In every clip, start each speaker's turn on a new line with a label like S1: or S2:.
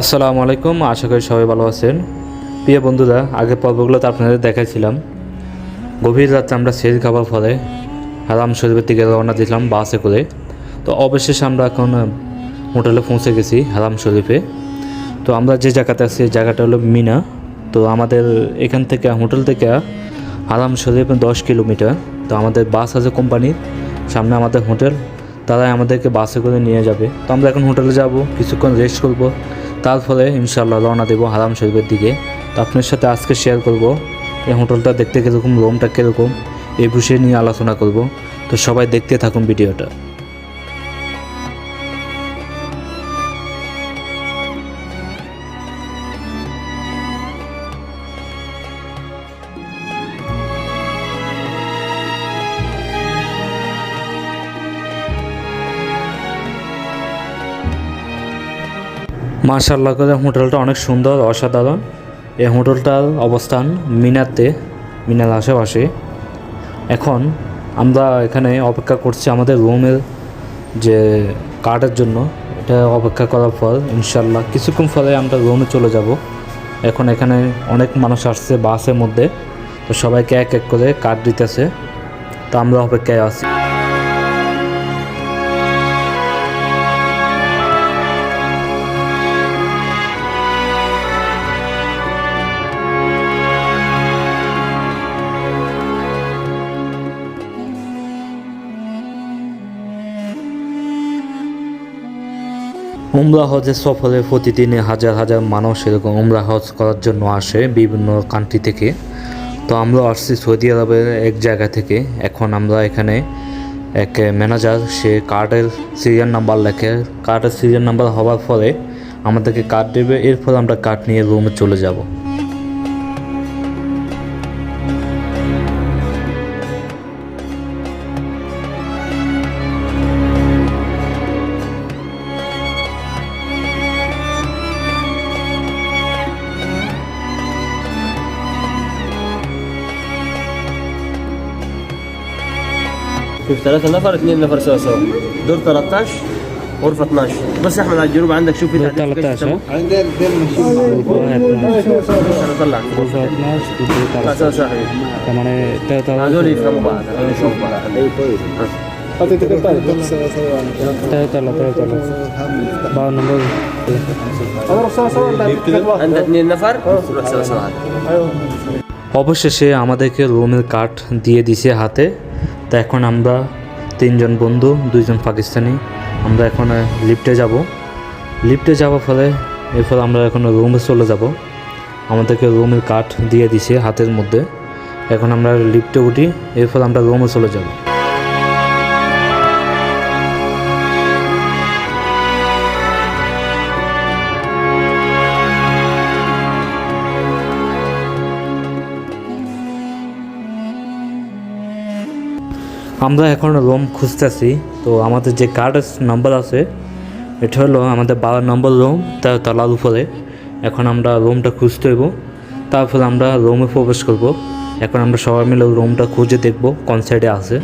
S1: আসসালামু আলাইকুম, আশা করি সবাই ভালো আছেন। প্রিয় বন্ধুরা, আগের পর্বগুলোতে আপনাদের দেখাইছিলাম। গভীর রাতে আমরা সেজ খাবার ফলে হারাম শরীফের দিকে রওনা দিলাম বাসে করে। তো অবশেষে আমরা এখন হোটেলে পৌঁছে গেছি হারাম শরীফে। তো আমরা যে জায়গাতে আছি জায়গাটা হলো মিনা। তো আমাদের এখান থেকে, হোটেল থেকে হারাম শরীফ দশ কিলোমিটার। তো আমাদের বাস আছে কোম্পানির, সামনে আমাদের হোটেল। তারাই আমাদেরকে বাসে করে নিয়ে যাবে। তো আমরা এখন হোটেলে যাব, কিছুক্ষণ রেস্ট করব। তারপরে ইনশাল্লাহ রওনা দেবো হারাম শরীফের দিকে। তো আপনার সাথে আজকে শেয়ার করব, এই হোটেলটা দেখতে কীরকম রোমটা কীরকম, এই বিষয়ে নিয়ে আলোচনা করব। তো সবাই দেখতে থাকুন ভিডিওটা। মার্শাল্লাহ করে হোটেলটা অনেক সুন্দর, অসাধারণ। এই হোটেলটার অবস্থান মিনাতে মিনার আশেপাশে। এখন আমরা এখানে অপেক্ষা করছি আমাদের রুমের যে কার্ডের জন্য। এটা অপেক্ষা করার পর ইনশাল্লাহ কিছুক্ষণ পরে আমরা রুমে চলে যাব। এখন এখানে অনেক মানুষ আসছে বাসের মধ্যে। তো সবাইকে এক এক করে কার্ড দিতেছে। তো আমরা অপেক্ষায় আছি। উমরা হজের সফরে প্রতিদিনে হাজার হাজার মানুষ এরকম উমরা হজ করার জন্য আসে বিভিন্ন কান্ট্রি থেকে। তো আমরা আসছি সৌদি আরবের এক জায়গা থেকে। এখন আমরা এখানে এক ম্যানেজার সে কার্ডের সিরিয়াল নাম্বার লেখে। কার্ডের সিরিয়াল নাম্বার হওয়ার পরে আমাদেরকে কার্ড দেবে এর ফলে আমরা কার্ড নিয়ে রুমে চলে যাব।
S2: في ثلاثة نفر اثنين نفر سوا سوا دور 13 غرفة 12 بس يا احمد على الجنوب عندك شوف في
S1: دور
S2: تعديل في
S1: 13
S2: السماء.
S3: عندنا اثنين
S2: انا طلع لا سوا سوا حبيبي
S1: তার মানে তেরো তলা
S2: هذول يفهموا بعض هذول يفهموا بعض
S1: তেরো তলা তেরো তলা বারো নম্বর
S2: عندك اثنين نفر روح سوا سوا هذا
S1: অবশেষে আমাদেরকে রুমের কার্ড দিয়ে দিছে হাতে তো এখন আমরা তিনজন বন্ধু, দুইজন পাকিস্তানি, আমরা এখন লিফটে যাব। লিফটে যাওয়ার ফলে, এর ফলে আমরা এখন রুমে চলে যাব। আমাদেরকে রুমের কাঠ দিয়ে দিছে হাতের মধ্যে। এখন আমরা লিফটে উঠি, এর ফলে আমরা রুমে চলে যাব। আমরা এখন রুম খুঁজতেছি। তো আমাদের যে কার্ডের নম্বর আছে, এটা হলো আমাদের বারো নম্বর রুম তার তলার উপরে। এখন আমরা রুমটা খুঁজতে হইব। তারপর আমরা রুমে প্রবেশ করব। এখন আমরা সবাই মিলে রুমটা খুঁজে দেখব, কোন সাইডে আছে।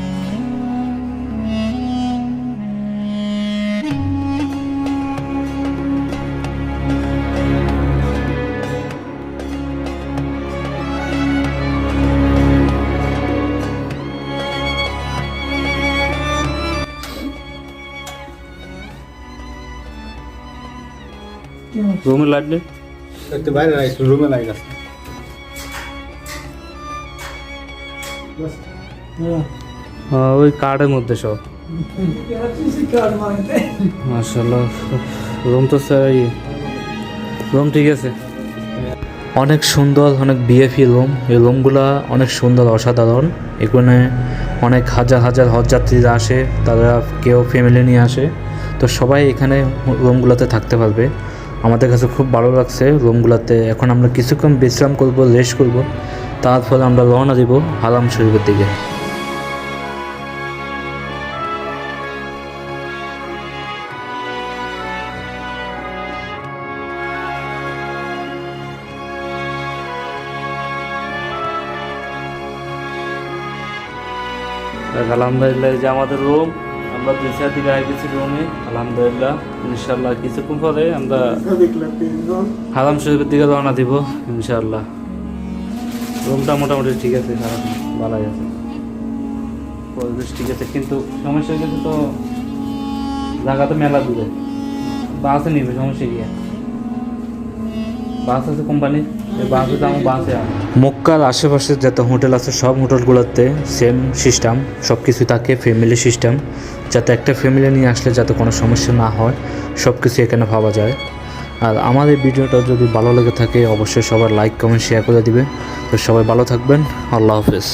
S1: রুমের লাইট নেই
S3: একটু বাইরে রুমে লাইট আছে
S1: হ্যাঁ, ওই কার্ডের মধ্যে সব। রুম তো স্যার রুম ঠিক আছে। অনেক সুন্দর অনেক বিএফি রুম। এই রুমগুলা অনেক সুন্দর অসাধারণ। এখানে অনেক হাজার হাজার হজযাত্রীরা আসে তারা কেউ ফ্যামিলি নিয়ে আসে। তো সবাই এখানে রুমগুলোতে থাকতে পারবে। আমাদের কাছে খুব ভালো লাগছে রুমগুলোতে। এখন আমরা কিছুক্ষণ বিশ্রাম করব রেস্ট করব। তারপর আমরা রওনা দিব হারাম শরীফের দিকে। আলহামদুলিল্লাহ যে আমাদের রুম আমরা দুই চার দিকে আগে গেছি রুমে আলহামদুলিল্লাহ ইনশাল্লাহ কিছুক্ষণ পরে আমরা হারাম শরীফের দিকে রওনা দিব ইনশাল্লাহ রুমটা মোটামুটি ঠিক আছে খারাপ ভালোই আছে। পরিবেশ ঠিক আছে, কিন্তু সমস্যা কিন্তু তো জায়গা তো মেলা দূরে। বাসে নিবে, সমস্যা কি বাস আছে কোম্পানি মক্কার আশেপাশে যত হোটেল আছে, সব হোটেলগুলোতে সেম সিস্টেম সব কিছু থাকে ফ্যামিলি সিস্টেম যাতে একটা ফ্যামিলি নিয়ে আসলে যাতে কোনো সমস্যা না হয় সব কিছু এখানে ভাবা যায়। আর এই ভিডিওটা যদি ভালো লেগে থাকে, অবশ্যই সবার লাইক কমেন্ট শেয়ার করে দিবে। তো সবাই ভালো থাকবেন। আল্লাহ হাফেজ।